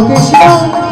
我的笑